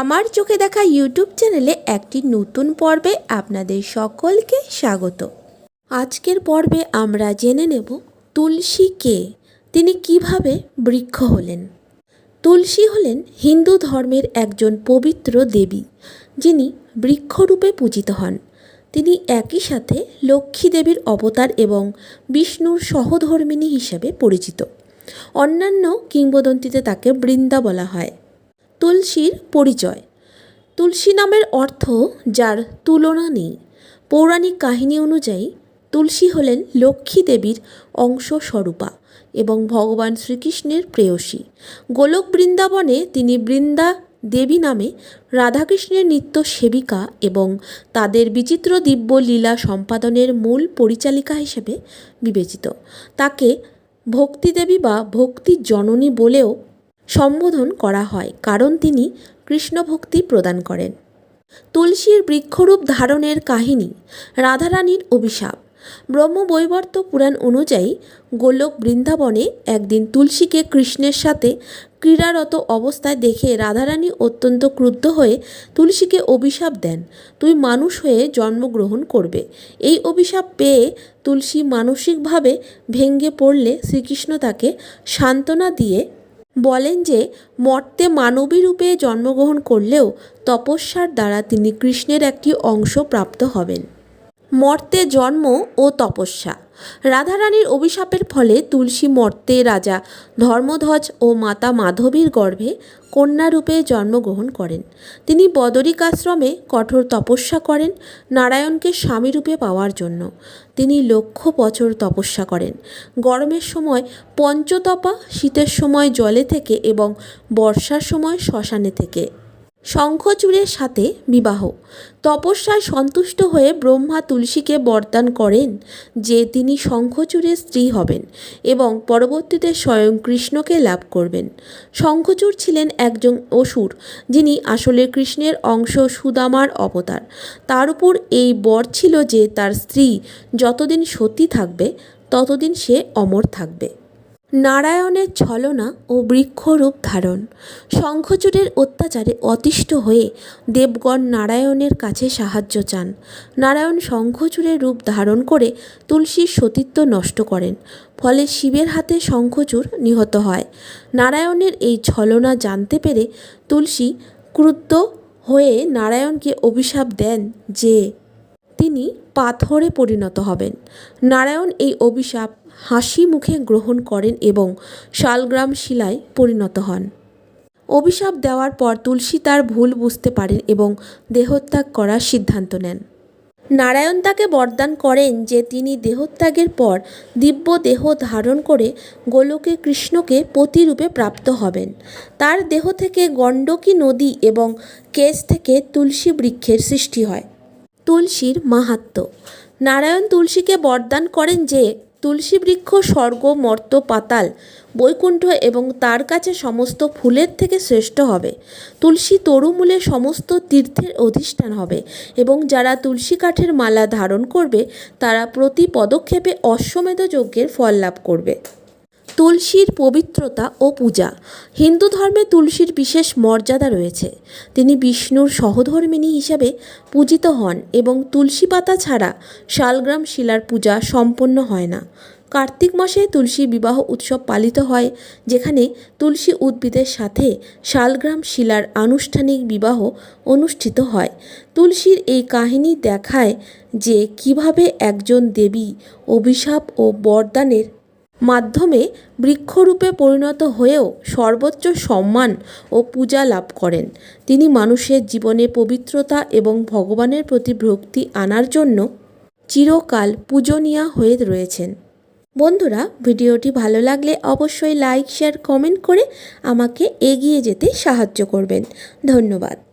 আমার চোখে দেখা ইউটিউব চ্যানেলে একটি নতুন পর্বে আপনাদের সকলকে স্বাগত। আজকের পর্বে আমরা জেনে নেব তুলসী কে? তিনি কীভাবে বৃক্ষ হলেন? তুলসী হলেন হিন্দু ধর্মের একজন পবিত্র দেবী, যিনি বৃক্ষরূপে পূজিত হন। তিনি একই সাথে লক্ষ্মী দেবীর অবতার এবং বিষ্ণুর সহধর্মিণী হিসেবে পরিচিত। অন্যান্য কিংবদন্তিতে তাকে বৃন্দা বলা হয়। তুলসীর পরিচয়। তুলসী নামের অর্থ যার তুলনা নেই। পৌরাণিক কাহিনী অনুযায়ী তুলসী হলেন লক্ষ্মী দেবীর অংশ স্বরূপা এবং ভগবান শ্রীকৃষ্ণের প্রেয়সী। গোলক বৃন্দাবনে তিনি বৃন্দা দেবী নামে রাধাকৃষ্ণের নিত্য সেবিকা এবং তাদের বিচিত্র দিব্য লীলা সম্পাদনের মূল পরিচালিকা হিসেবে বিবেচিত। তাকে ভক্তিদেবী বা ভক্তি জননী বলেও সম্বোধন করা হয়, কারণ তিনি কৃষ্ণভক্তি প্রদান করেন। তুলসীর বৃক্ষরূপ ধারণের কাহিনী, রাধারানীর অভিশাপ। ব্রহ্মবৈবর্ত পুরাণ অনুযায়ী গোলক বৃন্দাবনে একদিন তুলসীকে কৃষ্ণের সাথে ক্রীড়ারত অবস্থায় দেখে রাধারানী অত্যন্ত ক্রুদ্ধ হয়ে তুলসীকে অভিশাপ দেন, তুই মানুষ হয়ে জন্মগ্রহণ করবে। এই অভিশাপ পেয়ে তুলসী মানসিকভাবে ভেঙ্গে পড়লে শ্রীকৃষ্ণ তাকে সান্ত্বনা দিয়ে বলেন যে, মর্তে মানবী রূপে জন্মগ্রহণ করলেও তপস্যার দ্বারা তিনি কৃষ্ণের একটি অংশ প্রাপ্ত হবেন। মর্তে জন্ম ও তপস্যা। রাধারানীর অভিশাপের ফলে তুলসী মর্তে রাজা ধর্মধ্বজ ও মাতা মাধবীর গর্ভে কন্যারূপে জন্মগ্রহণ করেন। তিনি বদরিকাশ্রমে কঠোর তপস্যা করেন, নারায়ণকে স্বামীরূপে পাওয়ার জন্য। তিনি লক্ষ বছর তপস্যা করেন। গরমের সময় পঞ্চতপা, শীতের সময় জলে থেকে এবং বর্ষার সময় শ্মশানে থেকে। শঙ্খচূড়ের সাথে বিবাহ। তপস্যায় সন্তুষ্ট হয়ে ব্রহ্মা তুলসীকে বরদান করেন যে তিনি শঙ্খচূড়ের স্ত্রী হবেন এবং পরবর্তীতে স্বয়ং কৃষ্ণকে লাভ করবেন। শঙ্খচূড় ছিলেন একজন অসুর যিনি আসলে কৃষ্ণের অংশ সুদামার অবতার। তার উপর এই বর ছিল যে তার স্ত্রী যতদিন সতী থাকবে, ততদিন সে অমর থাকবে। নারায়ণের ছলনা ও বৃক্ষরূপ ধারণ। শঙ্খচূড়ের অত্যাচারে অতিষ্ঠ হয়ে দেবগণ নারায়ণের কাছে সাহায্য চান। নারায়ণ শঙ্খচূড়ের রূপ ধারণ করে তুলসীর সতীত্ব নষ্ট করেন, ফলে শিবের হাতে শঙ্খচূড় নিহত হয়। নারায়ণের এই ছলনা জানতে পেরে তুলসী ক্রুদ্ধ হয়ে নারায়ণকে অভিশাপ দেন যে, তিনি পাথরে পরিণত হবেন। নারায়ণ এই অভিশাপ হাসি মুখে গ্রহণ করেন এবং শালগ্রাম শিলায় পরিণত হন। অভিশাপ দেওয়ার পর তুলসী তার ভুল বুঝতে পারেন এবং দেহত্যাগ করার সিদ্ধান্ত নেন। নারায়ণ তাকে বরদান করেন যে তিনি দেহত্যাগের পর দিব্য দেহ ধারণ করে গোলকে কৃষ্ণকে পতিরূপে প্রাপ্ত হবেন। তার দেহ থেকে গণ্ডকী নদী এবং কেশ থেকে তুলসী বৃক্ষের সৃষ্টি হয়। তুলসীর মাহাত্ম্য। নারায়ণ তুলসীকে বরদান করেন যে তুলসী বৃক্ষ স্বর্গ, মর্ত, পাতাল, বৈকুণ্ঠ এবং তার কাছে সমস্ত ফুলের থেকে শ্রেষ্ঠ হবে। তুলসী তরুমূলে সমস্ত তীর্থের অধিষ্ঠান হবে এবং যারা তুলসী কাঠের মালা ধারণ করবে, তারা প্রতি পদক্ষেপে অশ্বমেধ যজ্ঞের ফল লাভ করবে। তুলসীর পবিত্রতা ও পূজা। হিন্দু ধর্মে তুলসীর বিশেষ মর্যাদা রয়েছে। তিনি বিষ্ণুর সহধর্মিণী হিসাবে পূজিত হন এবং তুলসী পাতা ছাড়া শালগ্রাম শিলার পূজা সম্পন্ন হয় না। কার্তিক মাসে তুলসী বিবাহ উৎসব পালিত হয়, যেখানে তুলসী উদ্ভিদের সাথে শালগ্রাম শিলার আনুষ্ঠানিক বিবাহ অনুষ্ঠিত হয়। তুলসীর এই কাহিনী দেখায় যে কীভাবে একজন দেবী অভিশাপ ও বরদানের মাধ্যমে বৃক্ষরূপে পরিণত হয়েও সর্বোচ্চ সম্মান ও পূজা লাভ করেন। তিনি মানুষের জীবনে পবিত্রতা এবং ভগবানের প্রতি ভক্তি আনার জন্য চিরকাল পূজনীয়া হয়ে রয়েছেন। বন্ধুরা, ভিডিওটি ভালো লাগলে অবশ্যই লাইক, শেয়ার, কমেন্ট করে আমাকে এগিয়ে যেতে সাহায্য করবেন। ধন্যবাদ।